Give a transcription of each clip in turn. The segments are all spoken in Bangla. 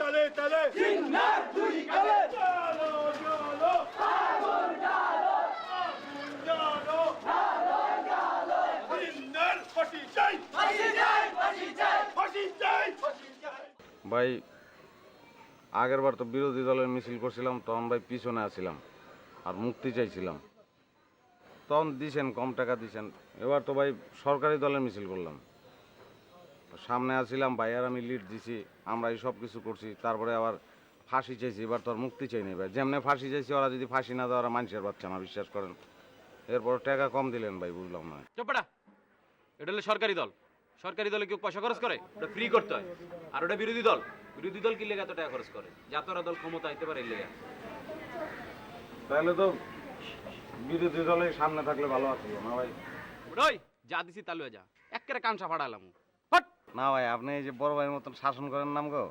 তালে তালে। সিংহার দুই জালো আগুন সিন্নার ফাঁসি চাই ফাঁসি চাই ফাঁসি চাই ফাঁসি চাই ভাই, আগের বার তো বিরোধী দলের মিছিল করছিলাম, তখন ভাই পিছনে আছিলাম আর মুক্তি চাইছিলাম। তখন দিছেন, কম টাকা দিছেন। এবার তো ভাই সরকারি দলের মিছিল করলাম। সামনে আছিলাম ভাই আর আমি লিড দিছি আমরা এই সব কিছু করছি তারপরে আবার ফাঁসি চাইছি এবার তো আর মুক্তি চাই নাই ভাই। যেমনি ফাঁসি চাইছি ওরা যদি ফাঁসি না দেওয়া ওরা মানুষের বাচ্চা না বিশ্বাস করেন। এরপর টাকা কম দিলেন ভাই বুঝলাম না। চোপড়া এটা হলো সরকারি দল। সরকারি দলে কেউ পয়সা খরচ করে? ওটা ফ্রি করতে হয়। আর ওটা বিরোধী দল। বিরোধী দল কি লেগে এত টাকা খরচ করে? যাতরা দল ক্ষমতা আইতে পারে লেগে। তাহলে তো বিরোধী দলের সামনে থাকলে ভালো আছিল না ভাই? ওই যা দিছি তালুয়া যা। একেবারে কামসা ফাড়ালাম না ভাই আপনি এই যে বড় ভাইয়ের মতন শাসন করেন নাম গো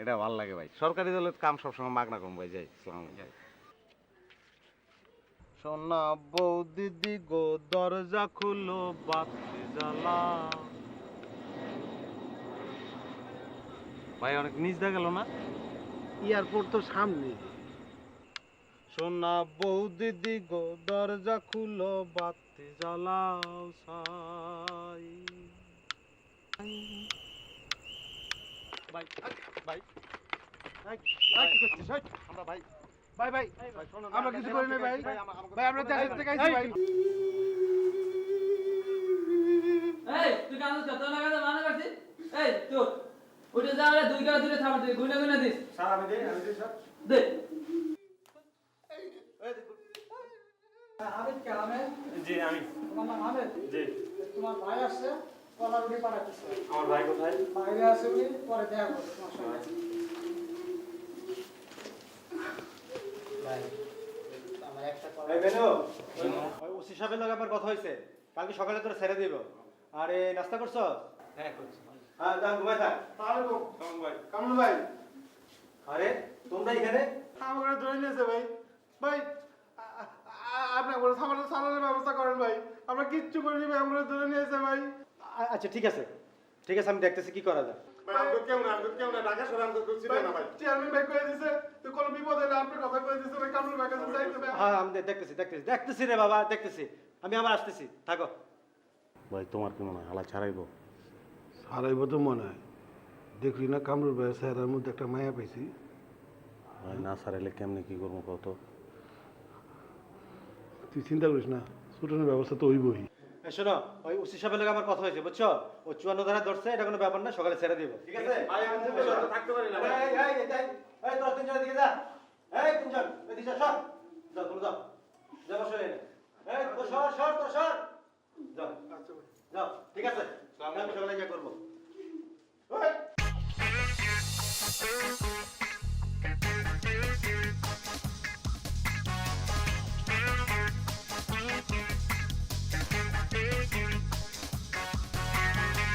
এটা ভালো লাগে ভাই। সরকারি দলের কাম সবসময় মাগনা কম ভাই যাই সালাম সোনা বউ দিদি গো দরজা খুলো বাতি জ্বালা। ভাই অনেক নিচ দা গেল না? এয়ারপোর্ট তো সামনে। সোনা বউ দিদি গো দরজা খুলো বাতি জ্বালাও সাই। ভাই ভাই ভাই। কি করছিস আমরা ভাই ভাই ভাই আমরা কিছু করি ভাই। ভাই আমরা দেশের থেকে আইছি ভাই। এই তুই কাজ কর তোর লাগা মানা করছিস এই তোর উঠে যা রে দুই গাড়ি দূরে থাম তুই গুনে গুনে দিস। স্যার আমি দেই আমি দেই স্যার। দে। আবেদ কে আবেদ? জি আমি। তোমার নাম আবেদ? জি। তোমার ভাই আসছে। কলা রুটি পাঠাচ্ছিস আমার ভাই কোথায়? বাইরে আছে উনি পরে দেখা করবে তোমার সঙ্গে আমার একটা এই বেনু ওসি সাহেবের লগে আমার কথা হয়েছে কালকে সকালে তোরা ছেড়ে দিব। আর এই নাস্তা করছ? হ্যাঁ করছি। হ্যাঁ যান ঘুমাই থাক। ভাই? ভাই? আরে তোমরা এখানে? আমাকে ধরে নিয়েছে ভাই। ভাই আ- আ- আপনি বলে সালানের ব্যবস্থা করেন ভাই। আমরা কিচ্ছু করিনি ভাই আমরা ধরে নিয়েছে ভাই। আচ্ছা ঠিক আছে। ঠিক আছে আমি দেখতেছি কি করা যায়। দেখতেছি দেখতেছি দেখতেছি রে বাবা দেখতেছি। আমি আবার আসতেছি থাকো। ভাই তোমার কি মনে হয় হালা ছাড়াইবো? হারাইব তো মনে হয়। দেখলি না কামরুল ভাই স্যারের মধ্যে একটা মায়া পাইছি? ভাই না ছাড়াইলে কেমনে কি করব কত তুই চিন্তা করিস না ছুটানোর ব্যবস্থা তো হইবই। হ্যাঁ, শোনো ওই ওসি সাহেবের লোক আমার কথা হয়েছে বুঝছ? ও চুয়ান্ন ধারা ধরছে এটা কোনো ব্যাপার না সকালে ছেড়ে দিব। ঠিক আছে? ভাই আমি থাকতে পারি না। এই এই এই এই দশ তিনজন দিকে যা। এই তিনজন এদিকে যা সর। যা তোমরা যাও যা বসো এই তো সর সর তো সর। যাও যাও ঠিক আছে?